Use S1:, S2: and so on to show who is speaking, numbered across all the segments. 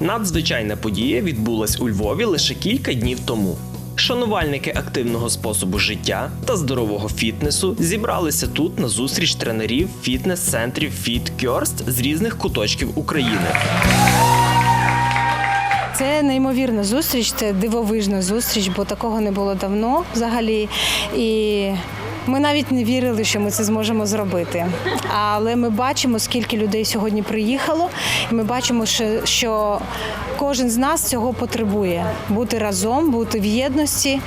S1: Надзвичайна подія відбулась у Львові лише кілька днів тому. Шанувальники активного способу життя та здорового фітнесу зібралися тут на зустріч тренерів фітнес-центрів FitCurst з різних куточків України.
S2: Це неймовірна зустріч, це дивовижна зустріч, бо такого не було давно взагалі. І ми навіть не вірили, що ми це зможемо зробити. Але ми бачимо, скільки людей сьогодні приїхало, і ми бачимо, що, кожен з нас цього потребує бути разом, бути в єдності.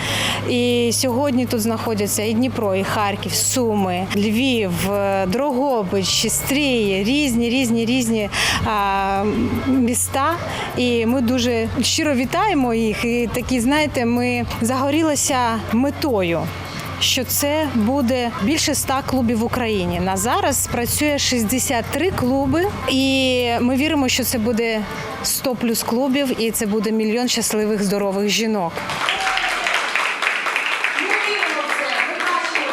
S2: І сьогодні тут знаходяться і Дніпро, і Харків, Суми, Львів, е, Дрогобич, Стрії, різні, різні, різні а, міста. І ми дуже щиро вітаємо їх. І такі, знаєте, ми загорілися метою. Що це буде більше 100 клубів в Україні. На зараз працює 63 клуби, і ми віримо, що це буде 100 плюс клубів, і це буде мільйон щасливих здорових жінок.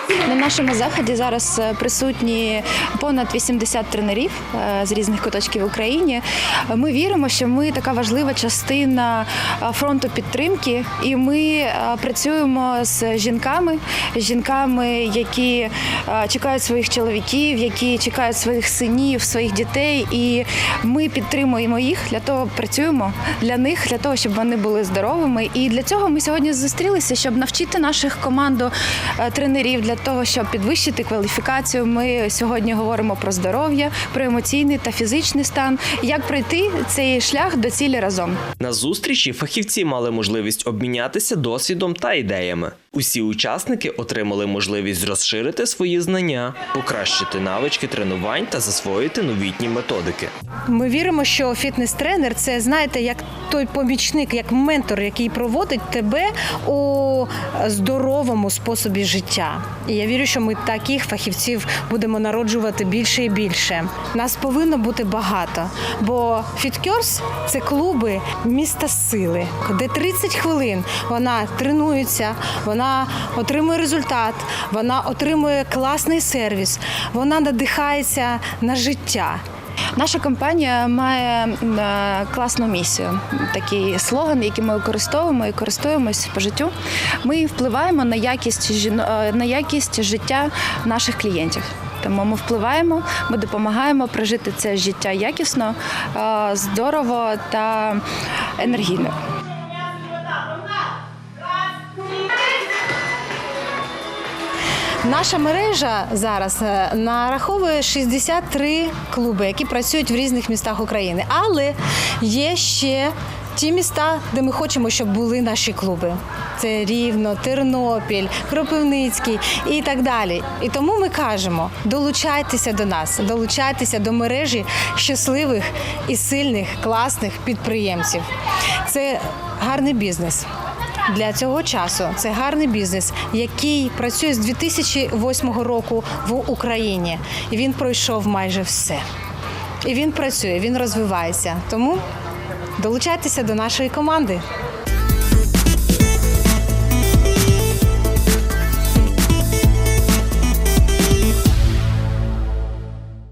S3: На нашому заході зараз е, присутні понад 80 тренерів е, з різних куточків України. Ми віримо, що ми така важлива частина е, фронту підтримки, і ми працюємо з жінками, з жінками, які чекають своїх чоловіків, які чекають своїх синів, своїх дітей. І ми підтримуємо їх для того, працюємо для них, для того, щоб вони були здоровими. І для цього ми сьогодні зустрілися, щоб навчити наших команду тренерів для того, щоб підвищити кваліфікацію. Ми сьогодні говоримо про здоров'я, про емоційний та фізичний стан, як пройти цей шлях до цілі разом.
S1: На зустрічі фахівці мали можливість обмінятися досвідом та ідеями. Усі учасники отримали можливість розширити свої знання, покращити навички тренувань та засвоїти новітні методики.
S2: Ми віримо, що фітнес-тренер це знаєте, як той помічник, як ментор, який проводить тебе у здоровому способі життя. І я вірю, що ми таких фахівців будемо народжувати більше і більше. Нас повинно бути багато, бо фіткерс це клуби міста сили, де 30 хвилин вона тренується, вона отримує результат, вона отримує класний сервіс, вона надихається на життя.
S3: Наша компанія має е, класну місію. Такий слоган, який ми використовуємо і користуємось по життю. Ми впливаємо на якість е, на якість життя наших клієнтів. Тому ми впливаємо, ми допомагаємо прожити це життя якісно, е, здорово та енергійно.
S2: Наша мережа зараз е, нараховує 63 клуби, які працюють в різних містах України. Але є ще ті міста, де ми хочемо, щоб були наші клуби. Це Рівно, Тернопіль, Кропивницький і так далі. І тому ми кажемо: долучайтеся до нас, долучайтеся до мережі щасливих і сильних, класних підприємців. Це гарний бізнес. Для цього часу це гарний бізнес, який працює з 2008 року в Україні. І він пройшов майже все. І він працює, він розвивається. Тому долучайтеся до нашої команди.